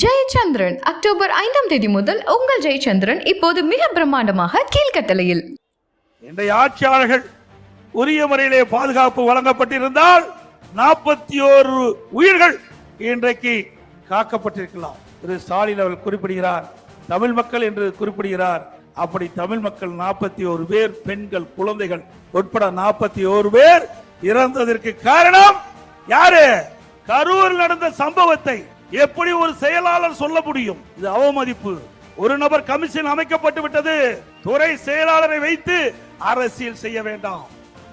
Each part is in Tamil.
ஜெயச்சந்திரன் அக்டோபர் ஐந்தாம் தேதி முதல் உங்கள் ஜெயச்சந்திரன் இப்போது மிக பிரம்மாண்டமாக கீழ்கட்டளையில். இன்றைய ஆட்சியாளர்கள் உரிய முறையிலே பாதுகாப்பு வழங்கப்பட்டிருந்தால் நாற்பத்தி ஓரு உயிர்கள் இன்றைக்கு காக்கப்பட்டிருக்கலாம். திரு ஸ்டாலின் அவர் குறிப்பிடுகிறார் தமிழ் மக்கள் என்று குறிப்பிடுகிறார். அப்படி தமிழ் மக்கள் நாற்பத்தி ஒரு பேர் பெண்கள் குழந்தைகள் உட்பட நாற்பத்தி ஒரு பேர் இறந்ததற்கு காரணம் யாரு? கரூர் நடந்த சம்பவத்தை எப்படி ஒரு செயலாளர் சொல்ல முடியும்? இது அவமதிப்பு. ஒரு நபர் கமிஷன் அமைக்கப்பட்டு விட்டது. துறை செயலாளரை வைத்து அரசியல் செய்ய வேண்டாம்.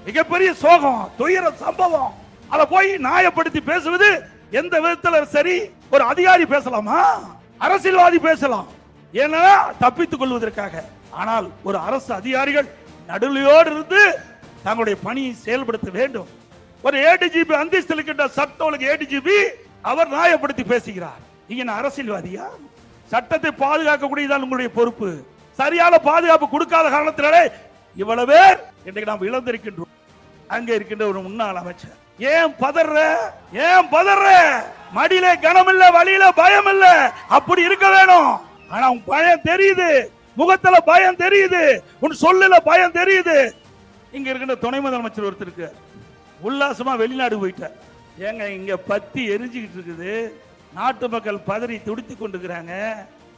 மிகப்பெரிய சோகம் துயர சம்பவம். அதை போய் நியாயப்படுத்தி பேசுவது எந்த விதத்துல சரி? ஒரு அதிகாரி பேசலாமா? அரசியல்வாதி பேசலாம். ஏன்னா தப்பித்துக் கொள்வதற்காக. ஆனால் ஒரு அரசு அதிகாரிகள் நடுநிலையோடு இருந்து தங்களுடைய பணியை செயல்படுத்த வேண்டும். ஒரு ஏடிஜிபி அந்தஸ்து இருக்கின்ற சட்ட ஒழுங்கு ஏடிஜிபி அவர் நியாயப்படுத்தி பேசுகிறார். நீங்க என்ன அரசியல்வாதியா? சட்டத்தை பாதுகாக்கக்கூடியதான் உங்களுடைய பொறுப்பு. சரியான பாதுகாப்பு கொடுக்காத காரணத்தினாலே இவ்வளவு பேர் இன்றைக்கு நாம் இழந்திருக்கின்றோம். அங்க இருக்கின்ற ஒரு முன்னாள் அமைச்சர். ஏன் பதற? ஏன் பதற? மடியில கனம் இல்ல வழியில பயம் இல்ல அப்படி இருக்க வேணும். ஆனா உன் பயம் தெரியுது. முகத்துல பயம் தெரியுது. உன் சொல்லுல பயம் தெரியுது. இங்க இருக்கின்ற துணை முதலமைச்சர் ஒருத்தருக்கு உல்லாசமா வெளிநாடு போயிட்டார். ஏங்க இங்கே பத்தி எரிஞ்சுக்கிட்டு இருக்குது. நாட்டு மக்கள் பதறி துடித்து கொண்டிருக்கிறாங்க.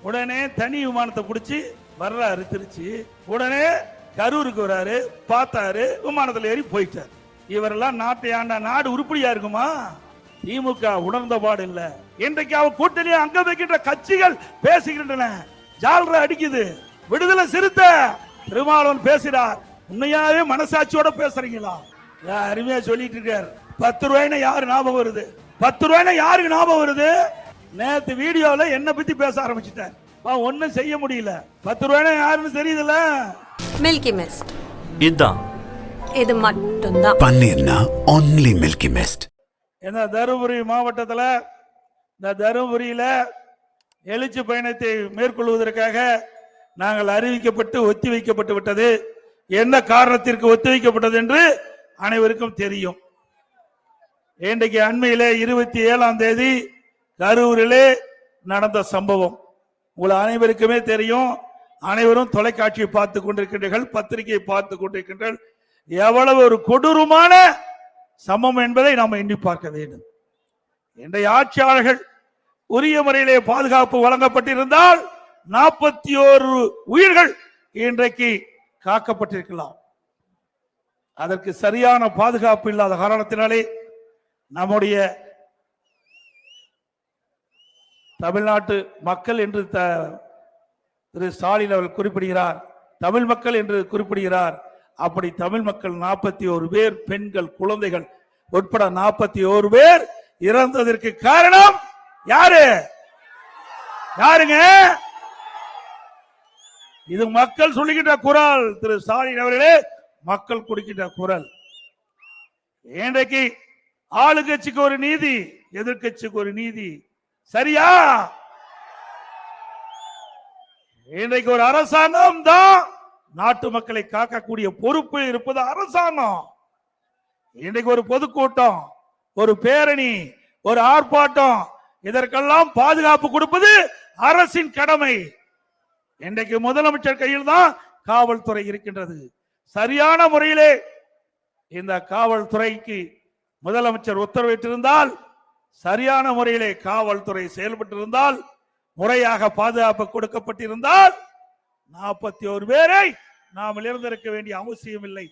உடனே தனி விமானத்தை பிடிச்சி வர்றாரு திருச்சி. உடனே கரூருக்கு வராரு பார்த்தாரு விமானத்தில் ஏறி போயிட்டார். இவரெல்லாம் நாட்டை ஆண்ட நாடு உருப்படியா இருக்குமா? திமுக உணர்ந்த பாடு இல்ல. இன்றைக்கு அவ கூட்டணி அங்க வைக்கின்ற கட்சிகள் பேசுகின்றன. ஜால்ரா அடிக்குது. விடுதலை சிறுத்தை திருமாவளவன் பேசுறார். உண்மையாவே மனசாட்சியோட பேசுறீங்களா? அருமையா சொல்லிட்டு இருக்காரு. பத்து ரூபாய்னா யாரு ஞாபகம் வருது? பத்து ரூபாய்னா யாருக்கு ஞாபகம் வருது? நேத்து வீடியோல என்ன பத்தி பேச ஆரம்பிச்சிட்டார் ஒன்னும் செய்ய முடியல. பத்து ரூபாய்னா யாருன்னு தெரியுதுல்ல? மில்கி மிஸ்ட் இதுதான் இது மட்டும்தான். பன்னீர்னா ஒன்லி மில்கி மிஸ்ட் இந்த தருமபுரி மாவட்டத்தில் இந்த தருமபுரியில எழுச்சி பயணத்தை மேற்கொள்வதற்காக நாங்கள் அறிவிக்கப்பட்டு ஒத்தி வைக்கப்பட்டு விட்டது. என்ன காரணத்திற்கு ஒத்தி வைக்கப்பட்டது என்று அனைவருக்கும் தெரியும். இன்றைக்கு அண்மையிலே இருபத்தி ஏழாம் தேதி கரூரிலே நடந்த சம்பவம். உங்கள் அனைவருக்குமே தெரியும். அனைவரும் தொலைக்காட்சியை பார்த்து கொண்டிருக்கின்றீர்கள் பத்திரிகையை பார்த்து கொண்டிருக்கின்றீர்கள். எவ்வளவு ஒரு கொடூரமான சமம் என்பதை நாம் எண்ணி பார்க்க வேண்டும். இன்றைய ஆட்சியாளர்கள் உரிய முறையிலே பாதுகாப்பு வழங்கப்பட்டிருந்தால் நாற்பத்தி ஓரு உயிர்கள் இன்றைக்கு காக்கப்பட்டிருக்கலாம். அதற்கு சரியான பாதுகாப்பு இல்லாத காரணத்தினாலே நம்முடைய தமிழ்நாட்டு மக்கள் என்று த- திரு ஸ்டாலின் அவர்கள் குறிப்பிடுகிறார். தமிழ் மக்கள் என்று குறிப்பிடுகிறார். அப்படி தமிழ் மக்கள் நாற்பத்தி ஒரு பேர் பெண்கள் குழந்தைகள் உட்பட நாற்பத்தி ஒரு பேர் இறந்ததற்கு காரணம் யாரு? யாருங்க? இது மக்கள் சொல்லுகின்ற குரல் திரு ஸ்டாலின் அவர்களே மக்கள் கொடுக்கின்ற குரல். இன்றைக்கு ஆளுங்கட்சிக்கு ஒரு நீதி எதிர்க்கட்சிக்கு ஒரு நீதி. சரியா? இன்றைக்கு ஒரு அரசாங்கம் தான் நாட்டு மக்களை காக்கக்கூடிய பொறுப்பு இருப்பது அரசாங்கம். இன்றைக்கு ஒரு பொதுக்கூட்டம் ஒரு பேரணி ஒரு ஆர்ப்பாட்டம் இதற்கெல்லாம் பாதுகாப்பு கொடுப்பது அரசின் கடமை. இன்றைக்கு முதலமைச்சர் கையில் தான் காவல்துறை இருக்கின்றது. சரியான முறையிலே இந்த காவல்துறைக்கு முதலமைச்சர் உத்தரவிட்டிருந்தால் சரியான முறையிலே காவல்துறை செயல்பட்டிருந்தால் முறையாக பாதுகாப்பு கொடுக்கப்பட்டிருந்தால் நாற்பத்தி ஒரு பேரை நாம் இருந்திருக்க வேண்டிய அவசியம் இல்லை.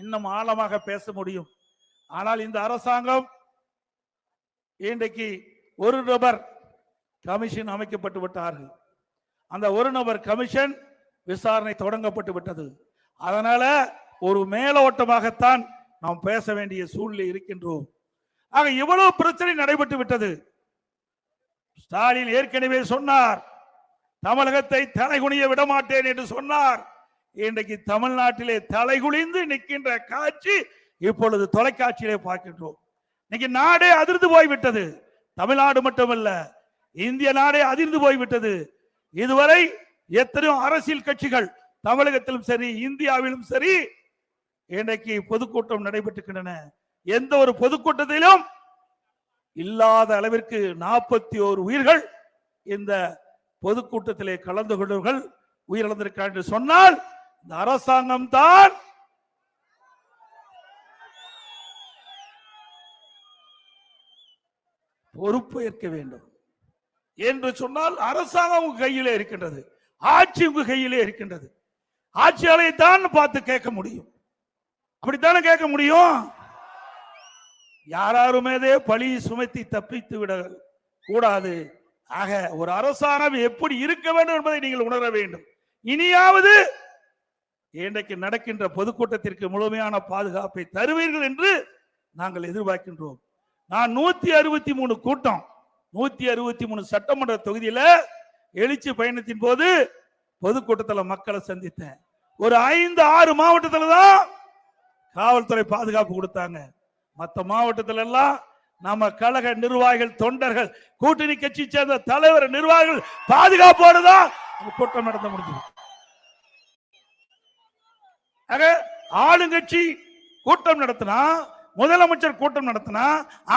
இன்னும் ஆழமாக பேச முடியும். ஆனால் இந்த அரசாங்கம் இன்றைக்கு ஒரு நபர் கமிஷன் அமைக்கப்பட்டு விட்டார்கள். அந்த ஒரு நபர் கமிஷன் விசாரணை தொடங்கப்பட்டு விட்டது. அதனால ஒரு மேலோட்டமாகத்தான் நாம் பேச வேண்டிய சூழ்நிலை இருக்கின்றோம். ஆக இவ்வளவு பிரச்சனை நடைபெற்று விட்டது. ஸ்டாலின் ஏற்கனவே சொன்னார் தமிழகத்தை தலைகுனிய விடமாட்டேன் என்று சொன்னார். இன்றைக்கு தமிழ்நாட்டிலே தலைகுனிந்து நிற்கின்ற காட்சி இப்பொழுது தொலைக்காட்சியிலே பார்க்கின்றோம். இன்னைக்கு நாடே அதிர்ந்து போய்விட்டது. தமிழ்நாடு மட்டுமல்ல இந்திய நாடே அதிர்ந்து போய்விட்டது. இதுவரை எத்தனையோ அரசியல் கட்சிகள் தமிழகத்திலும் சரி இந்தியாவிலும் சரி இன்றைக்கு பொதுக்கூட்டம் நடைபெற்றுக்கின்றன. எந்த ஒரு பொதுக்கூட்டத்திலும் இல்லாத அளவிற்கு நாற்பத்தி ஓரு உயிர்கள் இந்த பொதுக்கூட்டத்திலே கலந்து கொண்டவர்கள் உயிரிழந்திருக்கிறார் என்று சொன்னால் இந்த அரசாங்கம் தான் பொறுப்பேற்க வேண்டும். என்று சொன்னால் அரசாங்கம் உங்க கையிலே இருக்கின்றது. ஆட்சி உங்க கையிலே இருக்கின்றது. ஆட்சியாளரை தான் பார்த்து கேட்க முடியும். அப்படித்தானே கேட்க முடியும்? யாராருமேதே பழி சுமத்தி தப்பித்து விட கூடாது. ஆக ஒரு அரசாங்கம் எப்படி இருக்க வேண்டும் என்பதை நீங்கள் உணர வேண்டும். இனியாவது இன்றைக்கு நடக்கின்ற பொதுக்கூட்டத்திற்கு முழுமையான பாதுகாப்பை தருவீர்கள் என்று நாங்கள் எதிர்பார்க்கின்றோம். நான் நூத்தி அறுபத்தி மூணு கூட்டம் நூத்தி அறுபத்தி மூணு சட்டமன்ற தொகுதியில எழுச்சி பயணத்தின் போது பொதுக்கூட்டத்தில் மக்களை சந்தித்தேன். ஒரு ஐந்து ஆறு மாவட்டத்தில் தான் காவல்துறை பாதுகாப்பு கொடுத்தாங்க. மற்ற மாவட்டத்தில எல்லாம் நம்ம கழக நிர்வாகிகள் தொண்டர்கள் கூட்டணி கட்சி சேர்ந்த தலைவர் நிர்வாகிகள் பாதுகாப்போடு தான் கூட்டம் நடத்த முடிஞ்சது. ஆளுங்கட்சி கூட்டம் நடத்தினா முதலமைச்சர் கூட்டம் நடத்தினா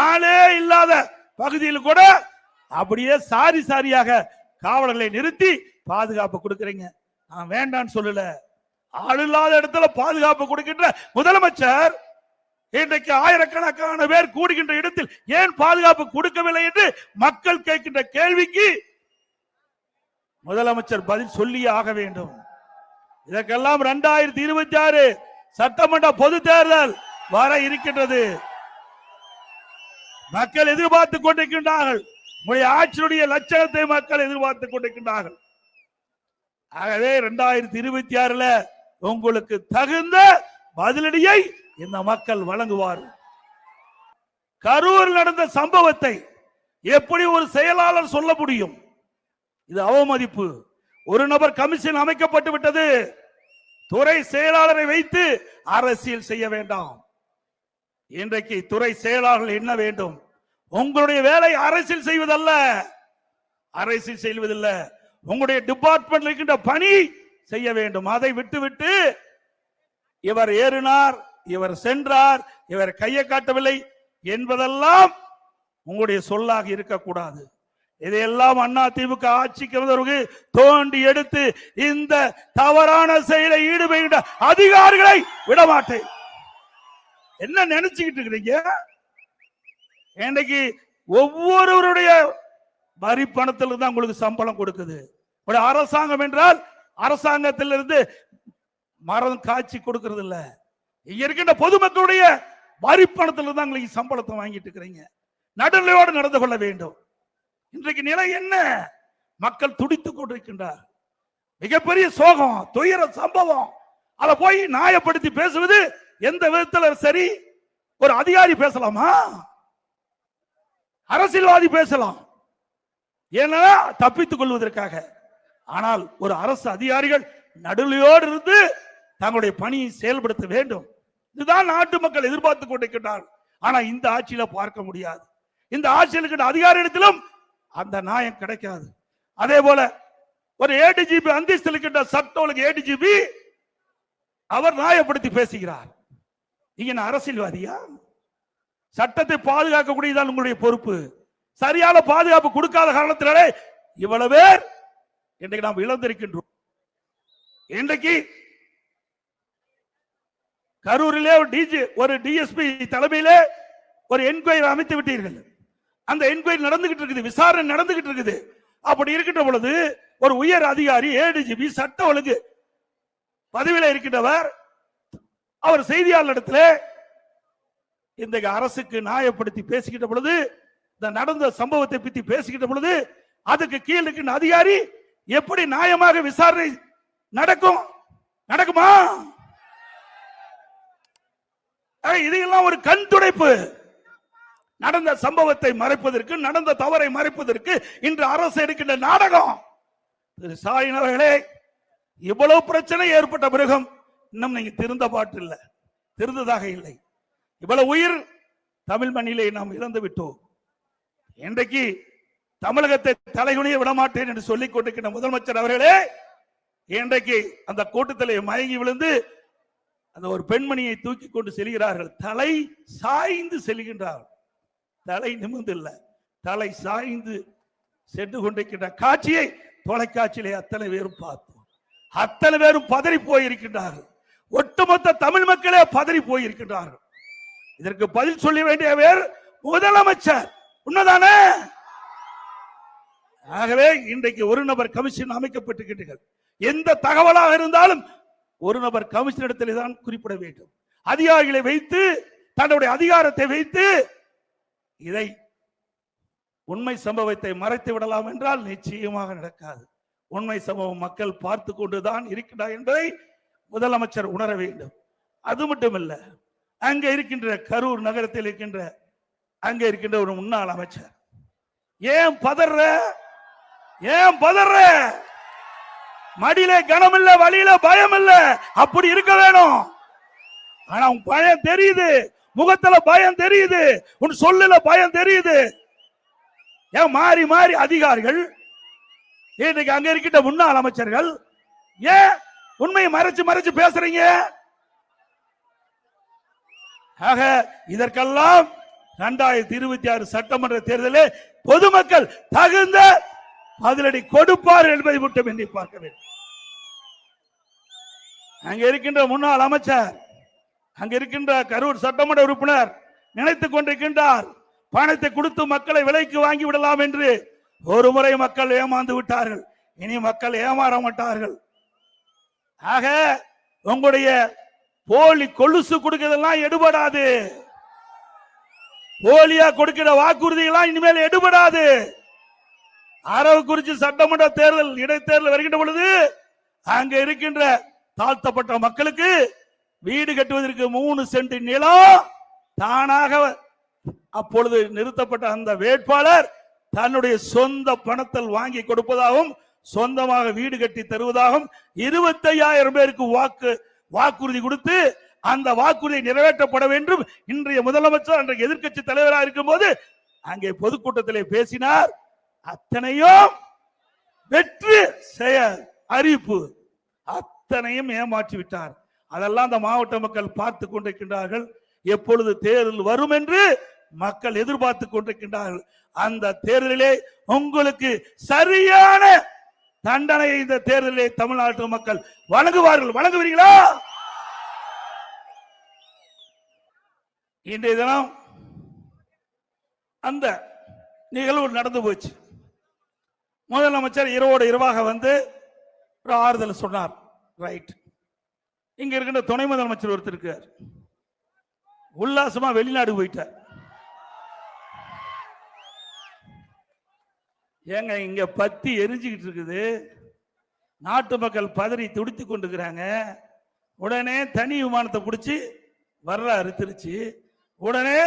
ஆளே இல்லாத பகுதியில் கூட அப்படியே சாரி சாரியாக காவலர்களை நிறுத்தி பாதுகாப்பு கொடுக்கறீங்க. நான் வேண்டான்னு சொல்லல. ஆள் இல்லாத இடத்துல பாதுகாப்பு கொடுக்கின்ற முதலமைச்சர் இன்றைக்கு ஆயிரக்கணக்கான பேர் கூடுகின்ற இடத்தில் ஏன் பாதுகாப்பு கொடுக்கவில்லை என்று மக்கள் கேட்கின்ற கேள்விக்கு முதலமைச்சர் பதில் சொல்லியே ஆக வேண்டும். இதற்கெல்லாம் இரண்டாயிரத்தி இருபத்தி ஆறு சட்டமன்ற பொது தேர்தல் வர இருக்கின்றது. மக்கள் எதிர்பார்த்து கொண்டிருக்கின்றார்கள். உங்களுடைய ஆட்சியுடைய லட்சணத்தை மக்கள் எதிர்பார்த்து கொண்டிருக்கின்றார்கள். ஆகவே இரண்டாயிரத்தி இருபத்தி ஆறுல உங்களுக்கு தகுந்த பதிலடியை இந்த மக்கள் வழங்குவார். கரூர் நடந்த சம்பவத்தை எப்படி ஒரு செயலாளர் சொல்ல முடியும்? இது அவமதிப்பு. ஒரு நபர் கமிஷன் அமைக்கப்பட்டு விட்டது. துறை செயலாளரை வைத்து அரசியல் செய்ய வேண்டாம். இன்றைக்கு துறை செயலாளர்கள் என்ன வேண்டும்? உங்களுடைய வேலை அரசியல் செய்வதல்ல. அரசியல் செய்வதில்லை. உங்களுடைய டிபார்ட்மெண்ட் இருக்கின்ற பணி செய்ய வேண்டும். அதை விட்டுவிட்டு இவர் ஏறினார் இவர் சென்றார் இவர் கையை காட்டவில்லை என்பதெல்லாம் உங்களுடைய சொல்லாக இருக்கக்கூடாது. இதையெல்லாம் அண்ணா திமுக ஆட்சிக்கு தோண்டி எடுத்து இந்த தவறான செயலை ஈடுபடுகின்ற அதிகாரிகளை விடமாட்டேன். என்ன நினைச்சுக்கிட்டு இருக்கிறீங்க? இன்னைக்கு ஒவ்வொருவருடைய வரி பணத்தில் தான் உங்களுக்கு சம்பளம் கொடுக்குது. ஒரு அரசாங்கம் என்றால் அரசாங்கத்திலிருந்து மரம் காய்ச்சி கொடுக்கறது இல்ல. இங்க இருக்கின்ற பொதுமக்களுடைய வரி பணத்தில் தான் உங்களுக்கு சம்பளத்தை வாங்கிட்டு இருக்கிறீங்க. நடுநிலையோடு நடந்து கொள்ள வேண்டும். இன்றைக்கு நிலை என்ன? மக்கள் துடித்துக் கொண்டிருக்கின்றார். மிகப்பெரிய சோகம் துயர சம்பவம். அதை போய் நியாயப்படுத்தி பேசுவது எந்த விதத்துல சரி? ஒரு அதிகாரி பேசலாமா? அரசியல்வாதி பேசலாம். ஏன்னா தப்பித்துக் கொள்வதற்காக. ஆனால் ஒரு அரசு அதிகாரிகள் நடுநிலையோடு இருந்து தங்களுடைய பணியை செயல்படுத்த வேண்டும். இதுதான் நாட்டு மக்கள் எதிர்பார்த்து கொண்டிருக்கிறார்கள் ஆனா இந்த ஆட்சியில பார்க்க முடியாது. இந்த ஆட்சியில் அதிகார இடத்திலும் அந்த நியாயம் கிடைக்காது. அதே போல ஒரு ஏடிஜிபி அந்தஸ்தில் இருக்கின்ற சட்ட ஒழுங்கு ஏடிஜிபி அவர் நியாயப்படுத்தி பேசுகிறார். நீங்க என்ன அரசியல்வாதியா? சட்டத்தை பாதுகாக்கக்கூடியதான் உங்களுடைய பொறுப்பு. சரியான பாதுகாப்பு கொடுக்காத காரணத்தினாலே இவ்வளவு பேர் இன்றைக்கு நாம் இழந்திருக்கின்றோம். இன்றைக்கு கரூரிலே ஒரு டிஜி ஒரு டிஎஸ்பி தலைமையிலே ஒரு என்கொயரி அமைத்து விட்டீர்கள். அந்த என்கொயரி நடந்துகிட்டு இருக்குது விசாரணை நடந்துகிட்டு இருக்குது. அப்படி இருக்கின்ற பொழுது ஒரு உயர் அதிகாரி ஏடிஜிபி சட்ட ஒழுங்கு பதவியில் இருக்கின்றவர். அவர் செய்தியாளரிடத்துல இன்றைக்கு அரசுக்கு நியாயப்படுத்தி பேசிக்கிட்ட பொழுது இந்த நடந்த சம்பவத்தை பத்தி பேசிக்கிட்ட பொழுது அதுக்கு கீழ் இருக்கின்ற அதிகாரி எப்படி நியாயமாக விசாரணை நடக்கும்? நடக்குமா? ஆக, இதையெல்லாம் ஒரு கண் துடைப்பு. நடந்த சம்பவத்தை மறைப்பதற்கு நடந்த தவறை மறைப்பதற்கு இன்று அரசு எடுக்கின்ற நாடகம். திரு ஸ்டாலின் அவர்களே இவ்வளவு பிரச்சனை ஏற்பட்ட பிறகும் இன்னும் நீங்க திருந்த பாட்டு இல்லை. திருந்ததாக இல்லை. இவ்வளவு உயிர் தமிழ் மண்ணிலே நாம் இறந்து விட்டோம் இன்றைக்கு தமிழகத்தை தலைகுனிய விடமாட்டேன் என்று சொல்லிக் கொண்டிருக்கிற முதலமைச்சர் அவர்களே இன்றைக்கு அந்த கூட்டத்திலே மயங்கி விழுந்து அந்த ஒரு பெண்மணியை தூக்கி கொண்டு செல்கிறார்கள். தலை சாய்ந்து செல்கின்றார்கள் தலை நிமிர்ந்து தலை சாய்ந்து சென்று கொண்டிருக்கின்ற காட்சியை தொலைக்காட்சியிலே அத்தனை பேரும் பார்த்தோம். அத்தனை பேரும் பதறி போயிருக்கின்றார்கள். ஒட்டுமொத்த தமிழ் மக்களே பதறி போயிருக்கின்றார்கள். இதற்கு பதில் சொல்ல வேண்டியவர் முதலமைச்சர். உண்மைதானே? ஆகவே இன்றைக்கு ஒரு நபர் கமிஷன் அமைக்கப்பட்டிருக்கிறீர்கள் எந்த தகவலாக இருந்தாலும் ஒரு நபர் கமிஷன் இடத்திலே தான் குறிப்பிட வேண்டும். அதிகாரிகளை வைத்து தன்னுடைய அதிகாரத்தை வைத்து இதை உண்மை சம்பவத்தை மறைத்து விடலாம் என்றால் நிச்சயமாக நடக்காது. உண்மை சம்பவம் மக்கள் பார்த்து கொண்டுதான் இருக்கிறார் என்பதை முதலமைச்சர் உணர வேண்டும். அது மட்டுமல்ல அங்கே இருக்கின்ற கரூர் நகரத்தில் இருக்கின்ற அங்கே இருக்கின்ற ஒரு முன்னாள் அமைச்சர். ஏன் பதற? ஏன் பதற? மடியில கனம் இல்ல வழியில பயம் இல்ல அப்படி இருக்க வேணும். ஆனா உன் பயம் தெரியுது. முகத்துல பயம் தெரியுது. உன் சொல்லுல பயம் தெரியுது. ஏன் மாறி மாறி அதிகாரிகள் இன்னைக்கு அங்க இருக்கிட்ட முன்னாள் அமைச்சர்கள் ஏன் உண்மையை மறைச்சு மறைச்சு பேசுறீங்க? ஆக இதற்கெல்லாம் இரண்டாயிரத்தி இருபத்தி ஆறு சட்டமன்ற தேர்தலில் பொதுமக்கள் தகுந்த பதிலடி கொடுப்பார் என்பதை மட்டும் எண்ணி பார்க்க வேண்டும். அங்க இருக்கின்ற முன்னாள் அமைச்சர் அங்க இருக்கின்ற கரூர் சட்டமன்ற உறுப்பினர் நினைத்துக் கொண்டிருக்கின்றார் பணத்தை கொடுத்து மக்களை விலைக்கு வாங்கி விடலாம் என்று ஒரு முறை மக்கள் ஏமாந்து விட்டார்கள். இனி மக்கள் ஏமாற மாட்டார்கள். ஆக உங்களுடைய போலி கொலுசு கொடுக்கிறதெல்லாம் எடுபடாது. போலியா கொடுக்கிற வாக்குறுதிகள்லாம் இனிமேல் எடுபடாது. அரவக்குறிச்சி சட்டமன்ற தேர்தல் இடைத்தேர்தல் வருகின்ற பொழுது அங்க இருக்கின்ற தாழ்த்தப்பட்ட மக்களுக்கு வீடு கட்டுவதற்கு மூணு சென்ட் நிலம் தானாக அப்பொழுது நிறுத்தப்பட்ட அந்த வேட்பாளர் தன்னுடைய சொந்த பணத்தில் வாங்கி கொடுப்பதாகவும் சொந்தமாக வீடு கட்டி தருவதாகவும் இருபத்தையாயிரம் பேருக்கு வாக்கு வாக்குறுதி கொடுத்து அந்த வாக்குறுதி நிறைவேற்றப்பட வேண்டும். இன்றைய முதலமைச்சர் அன்றைய எதிர்க்கட்சி தலைவராக இருக்கும்போது அங்கே பொதுக்கூட்டத்திலே பேசினார். அத்தனையும் வெற்றி செயல் அறிவிப்பு அத்தனையும் ஏமாற்றி விட்டார். அதெல்லாம் அந்த மாவட்ட மக்கள் பார்த்து கொண்டிருக்கின்றார்கள். எப்பொழுது தேர்தல் வரும் என்று மக்கள் எதிர்பார்த்து கொண்டிருக்கின்றார்கள். அந்த தேர்தலிலே உங்களுக்கு சரியான தண்டனையை இந்த தேர்தலிலே தமிழ்நாட்டு மக்கள் வழங்குவார்கள். வழங்குவீர்களா? இன்றைய தினம் அந்த நிகழ்வு நடந்து போச்சு. முதலமைச்சர் இரவோடு இரவாக வந்து ஒரு ஆறுதல் சொன்னார். ரைட் இங்க இருக்கின்ற துணை முதலமைச்சர் ஒருத்தர் இருக்கார். உல்லாசமா வெளிநாடு போயிட்டார். ஏங்க இங்க பத்தி எரிஞ்சுக்கிட்டு இருக்குது. நாட்டு மக்கள் பதறி துடித்து கொண்டிருக்கிறாங்க. உடனே தனி விமானத்தை பிடிச்சி வர்றாரு திருச்சி. உடனே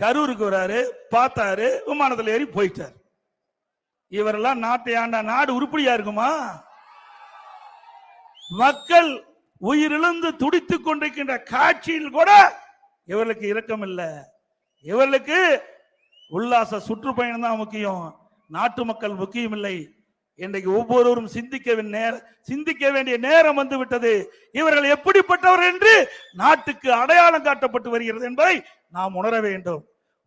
கரூருக்கு வராரு பார்த்தாரு விமானத்தில் ஏறி போயிட்டார். இவரெல்லாம் நாட்டை ஆண்டா நாடு உருப்படியா இருக்குமா? மக்கள் உயிரிழந்து துடித்துக் கொண்டிருக்கின்ற காட்சியில் கூட இவர்களுக்கு இரக்கம் இல்லை இவர்களுக்கு உல்லாச சுற்றுப்பயணம் தான் முக்கியம். நாட்டு மக்கள் முக்கியம் இல்லை இன்றைக்கு ஒவ்வொருவரும் சிந்திக்க நேர சிந்திக்க வேண்டிய நேரம் வந்து விட்டது. இவர்கள் எப்படிப்பட்டவர் என்று நாட்டுக்கு அடையாளம் காட்டப்பட்டு வருகிறது என்பதை நாம் உணர வேண்டும்.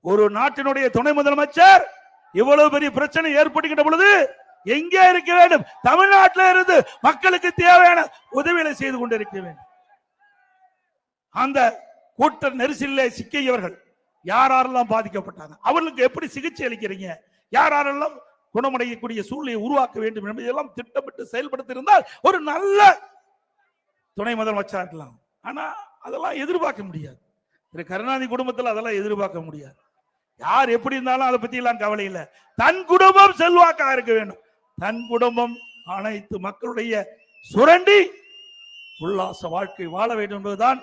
ஒரு நாட்டினுடைய துணை முதலமைச்சர் இவ்வளவு பெரிய பிரச்சனை ஏற்படுகின்ற பொழுது எங்கே இருக்க வேண்டும்? தமிழ்நாட்டில் இருந்து மக்களுக்கு தேவையான உதவிகளை செய்து கொண்டிருக்க வேண்டும். அந்த கூட்ட நெரிசலில் சிக்கியவர்கள் யார் யாரெல்லாம் பாதிக்கப்பட்டாங்க? அவர்களுக்கு எப்படி சிகிச்சை அளிக்கிறீங்க? யார் யாரெல்லாம் குணமடையக்கூடிய சூழ்நிலையை உருவாக்க வேண்டும் என்பதெல்லாம் திட்டமிட்டு செயல்படுத்தி இருந்தால் ஒரு நல்ல துணை முதலமைச்சரா இருக்கலாம். ஆனா அதெல்லாம் எதிர்பார்க்க முடியாது. திரு கருணாநிதி குடும்பத்தில் அதெல்லாம் எதிர்பார்க்க முடியாது. யார் எப்படி இருந்தாலும் அதை பத்தி எல்லாம் கவலை இல்லை. தன் குடும்பம் செல்வாக்கா இருக்க வேண்டும். தன் குடும்பம் அனைத்து மக்களுடைய சுரண்டி உல்லாச வாழ்க்கை வாழ வேண்டும் என்பதுதான்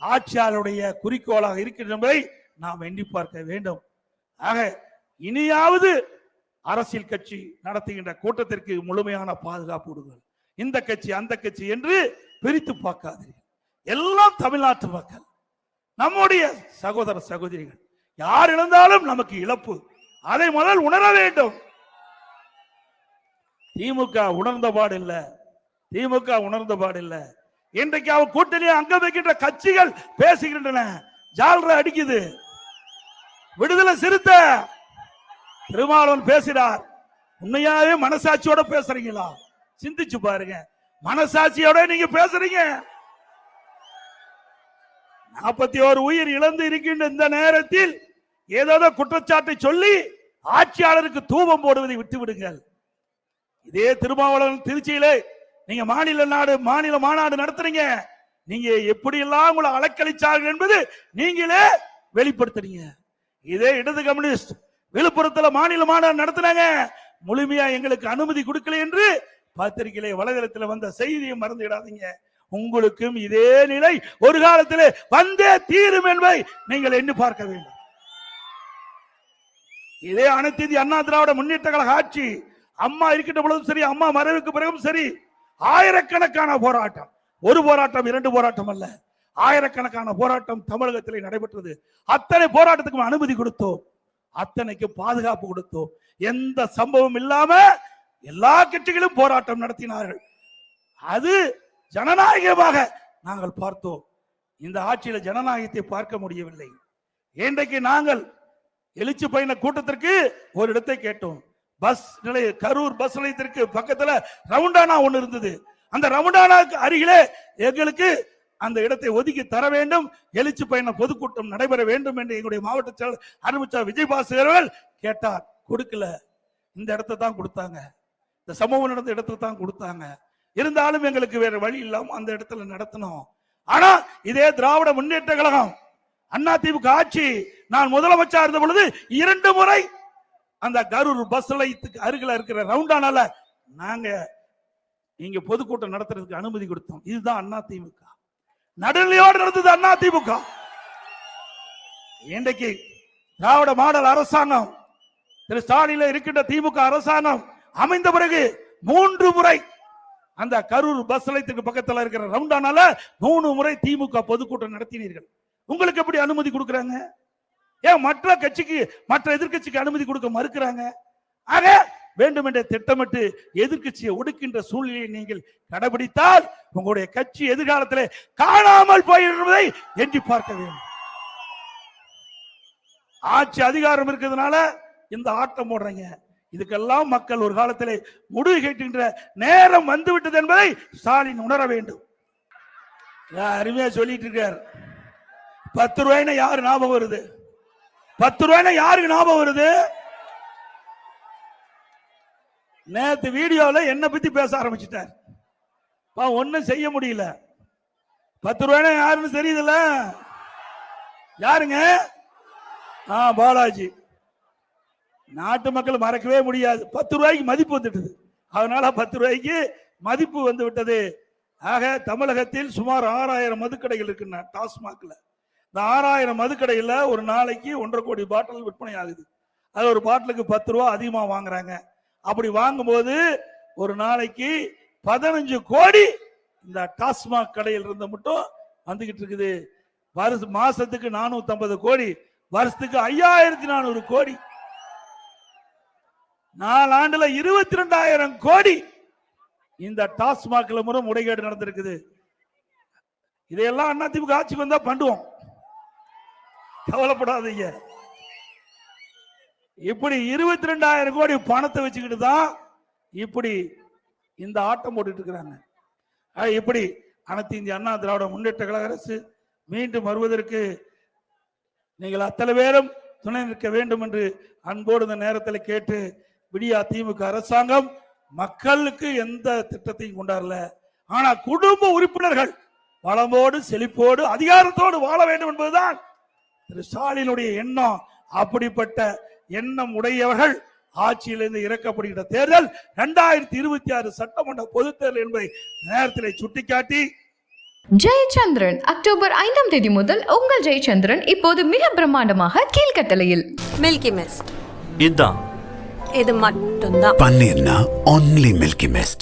ஆட்சியாளருடைய குறிக்கோளாக இருக்கின்ற என்பதை நாம் எண்ணி பார்க்க வேண்டும். ஆக இனியாவது அரசியல் கட்சி நடத்துகின்ற கூட்டத்திற்கு முழுமையான பாதுகாப்பு கொடுங்கள். இந்த கட்சி அந்த கட்சி என்று பிரித்து பார்க்காதீர்கள். எல்லாம் தமிழ்நாட்டு மக்கள். நம்முடைய சகோதர சகோதரிகள். யார் இழந்தாலும் நமக்கு இழப்பு. அதை முதல் உணர வேண்டும். திமுக உணர்ந்த பாடில்ல. திமுக உணர்ந்த பாடில்ல. இன்றைக்கு அவ கூட்டணி அங்க வைக்கின்ற கட்சிகள் பேசுகின்றன. ஜால்ரா அடிக்குது. விடுதலை சிறுத்த. திருமாவளவன் பேசினார். உண்மையாவே மனசாட்சியோட பேசுறீங்களா? சிந்திச்சு பாருங்க. மனசாட்சியோட நீங்க பேசுறீங்க. நாற்பத்தி ஓரு உயிர் இழந்து இருக்கின்ற இந்த நேரத்தில் ஏதோ குற்றச்சாட்டை சொல்லி ஆட்சியாளருக்கு தூபம் போடுவதை விட்டு விடுங்கள் இதே திருமாவளவன் திருச்சியிலே நீங்க மாநில நாடு மாநில மாநாடு நடத்துறீங்க. நீங்க எப்படி எல்லாம் உங்களை அலக்களிச்சார்கள் என்பது நீங்களே வெளிப்படுத்துறீங்க. இதே இடது கம்யூனிஸ்ட் விழுப்புரத்துல மாநில மாநாடு நடத்தினாங்க. முழுமையா எங்களுக்கு அனுமதி கொடுக்கல என்று பத்திரிகையிலே வலைதளத்துல வந்த செய்தியை மறந்துவிடாதீங்க. உங்களுக்கும் இதே நிலை ஒரு காலத்திலே வந்தே தீரும் என்பதை நீங்கள் எண்ணி பார்க்க வேண்டும். இதே அனைத்து இந்திய அண்ணா திராவிட முன்னேற்ற கழக ஆட்சி அம்மா இருக்கின்ற பொழுதும் சரி அம்மா மறைவுக்கு பிறகும் சரி ஆயிரக்கணக்கான போராட்டம். ஒரு போராட்டம் இரண்டு போராட்டம் அல்ல. ஆயிரக்கணக்கான போராட்டம் தமிழகத்தில் நடைபெற்றது. அத்தனை போராட்டத்துக்கும் அனுமதி கொடுத்தோம். அத்தனைக்கு பாதுகாப்பு கொடுத்தோம். எந்த சம்பவம் இல்லாம எல்லா கட்சிகளும் போராட்டம் நடத்தினார்கள். அது ஜனநாயகமாக நாங்கள் பார்த்தோம். இந்த ஆட்சியில ஜனநாயகத்தை பார்க்க முடியவில்லை. இன்றைக்கு நாங்கள் எழுச்சி பயண கூட்டத்திற்கு ஒரு இடத்தை கேட்டோம். பஸ் நிலைய கரூர் பஸ் நிலையத்திற்கு பக்கத்துல ரவுண்டானா ஒண்ணு இருந்தது. அந்த ரவுண்டானாக்கு அருகிலே எங்களுக்கு அந்த இடத்தை ஒதுக்கி தர வேண்டும். எழுச்சி பயண பொதுக்கூட்டம் நடைபெற வேண்டும் என்று எங்களுடைய மாவட்ட செயலர் அனுபவிச்சா விஜயபாஸ்கர் அவர்கள் கேட்டார். கொடுக்கல. இந்த இடத்தை தான் கொடுத்தாங்க. இந்த சம்பவம் நடந்த இடத்துல தான் கொடுத்தாங்க. இருந்தாலும் எங்களுக்கு வேற வழி இல்லாம அந்த இடத்துல நடத்தணும் ஆனா இதே திராவிட முன்னேற்ற கழகம் அண்ணா திமுக ஆட்சி நான் முதலமைச்சர் இருந்த பொழுது இரண்டு முறை அந்த கரூர் பஸ் நிலையத்துக்கு அருகில் இருக்கிற ரவுண்டானால நாங்க இங்க பொதுக்கூட்டம் நடத்துறதுக்கு அனுமதி கொடுத்தோம். இதுதான் அண்ணா திமுக நடுநிலையோடு நடந்தது அண்ணா திமுக இன்றைக்கு திராவிட மாடல் அரசாங்கம் திரு ஸ்டாலின்ல இருக்கின்ற திமுக அரசாங்கம் அமைந்த பிறகு மூன்று முறை அந்த கரூர் பஸ் நிலையத்துக்கு பக்கத்துல இருக்கிற ரவுண்டானால மூணு முறை திமுக பொதுக்கூட்டம் நடத்தினீர்கள். உங்களுக்கு எப்படி அனுமதி கொடுக்குறாங்க? ஏன் மற்ற கட்சிக்கு மற்ற எதிர்க்கட்சிக்கு அனுமதி கொடுக்க மறுக்கிறாங்க? ஆக வேண்டுமென்றே திட்டமிட்டு எதிர்க்கட்சியை ஒடுக்கின்ற சூழ்நிலையை நீங்கள் கடைபிடித்தால் உங்களுடைய கட்சி எதிர்காலத்தில் காணாமல் போயிருப்பதை எண்ணி பார்க்க வேண்டும். ஆட்சி அதிகாரம் இருக்கிறதுனால இந்த ஆட்டம் போடுறீங்க. இதுக்கெல்லாம் மக்கள் ஒரு காலத்திலே முடிவு கேட்டுகின்ற நேரம் வந்துவிட்டது என்பதை ஸ்டாலின் உணர வேண்டும். அருமையா சொல்லிட்டு இருக்கார். பத்து ரூபாய்னா யாரு ஞாபகம் வருது? பத்து ரூபாய்னா யாருக்கு ஞாபகம் வருது? நேத்து வீடியோல என்ன பத்தி பேச ஆரம்பிச்சிட்டார் ஒன்னும் செய்ய முடியல. பத்து ரூபாய்னா யாருன்னு தெரியுதுல்ல? யாருங்க? ஆ பாலாஜி. நாட்டு மக்கள் மறக்கவே முடியாது. பத்து ரூபாய்க்கு மதிப்பு வந்துட்டது. அதனால பத்து ரூபாய்க்கு மதிப்பு வந்து விட்டது. ஆக தமிழகத்தில் சுமார் ஆறாயிரம் மதுக்கடைகள் இருக்குன்னா டாஸ்மாக்ல. இந்த ஆறாயிரம் மதுக்கடையில் ஒரு நாளைக்கு ஒன்றரை கோடி பாட்டில் விற்பனை ஆகுது. அது ஒரு பாட்டிலுக்கு பத்து ரூபா அதிகமாக வாங்குறாங்க. அப்படி வாங்கும்போது ஒரு நாளைக்கு பதினஞ்சு கோடி இந்த டாஸ்மாக் கடையில் இருந்து மட்டும் வந்துகிட்டு இருக்குது. வருஷ மாசத்துக்கு நானூத்தி ஐம்பது கோடி வருஷத்துக்கு ஐயாயிரத்தி நானூறு கோடி. நாலாண்டுல இருபத்தி ரெண்டாயிரம் கோடி இந்த டாஸ்மாக்ல முறை முறைகேடு நடந்திருக்குது. இதையெல்லாம் அதிமுக ஆட்சிக்கு வந்தா பண்ணுவோம். கவலைப்படாதீங்க. இப்படி இருபத்தி ரெண்டாயிரம் கோடி பணத்தை வச்சுக்கிட்டு தான் இப்படி இந்த ஆட்டம் போட்டுட்டு இருக்கிறாங்க. இப்படி அனைத்து இந்திய அண்ணா திராவிட முன்னேற்ற கழக அரசு மீண்டும் வருவதற்கு நீங்கள் அத்தனை பேரும் துணை நிற்க வேண்டும் என்று அன்போடு இந்த நேரத்தில் கேட்டு விடியா திமுக அரசாங்கம் மக்களுக்கு எந்த திட்டத்தையும் கொண்டாடல. ஆனா குடும்ப உறுப்பினர்கள் வளமோடு செழிப்போடு அதிகாரத்தோடு வாழ வேண்டும் என்பதுதான் திரு ஸ்டாலினுடைய எண்ணம் அப்படிப்பட்ட எண்ணம் உடையவர்கள் ஆட்சியிலிருந்து இறக்கப்படுகின்ற தேர்தல் இரண்டாயிரத்தி இருபத்தி ஆறு சட்டமன்ற பொதுத் தேர்தல் என்பதை நேரத்தில் சுட்டிக்காட்டி ஜெயச்சந்திரன் அக்டோபர் ஐந்தாம் தேதி முதல் உங்கள் ஜெயச்சந்திரன் இப்போது மிக பிரம்மாண்டமாக கீழ்கட்டளையில். மில்கி மிஸ்ட் இதான். இது மட்டும்தான். பன்னீர்னா only Milky Mist.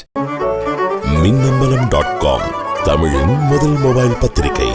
Minnambalam dot com தமிழின் முதல் மொபைல் பத்திரிகை.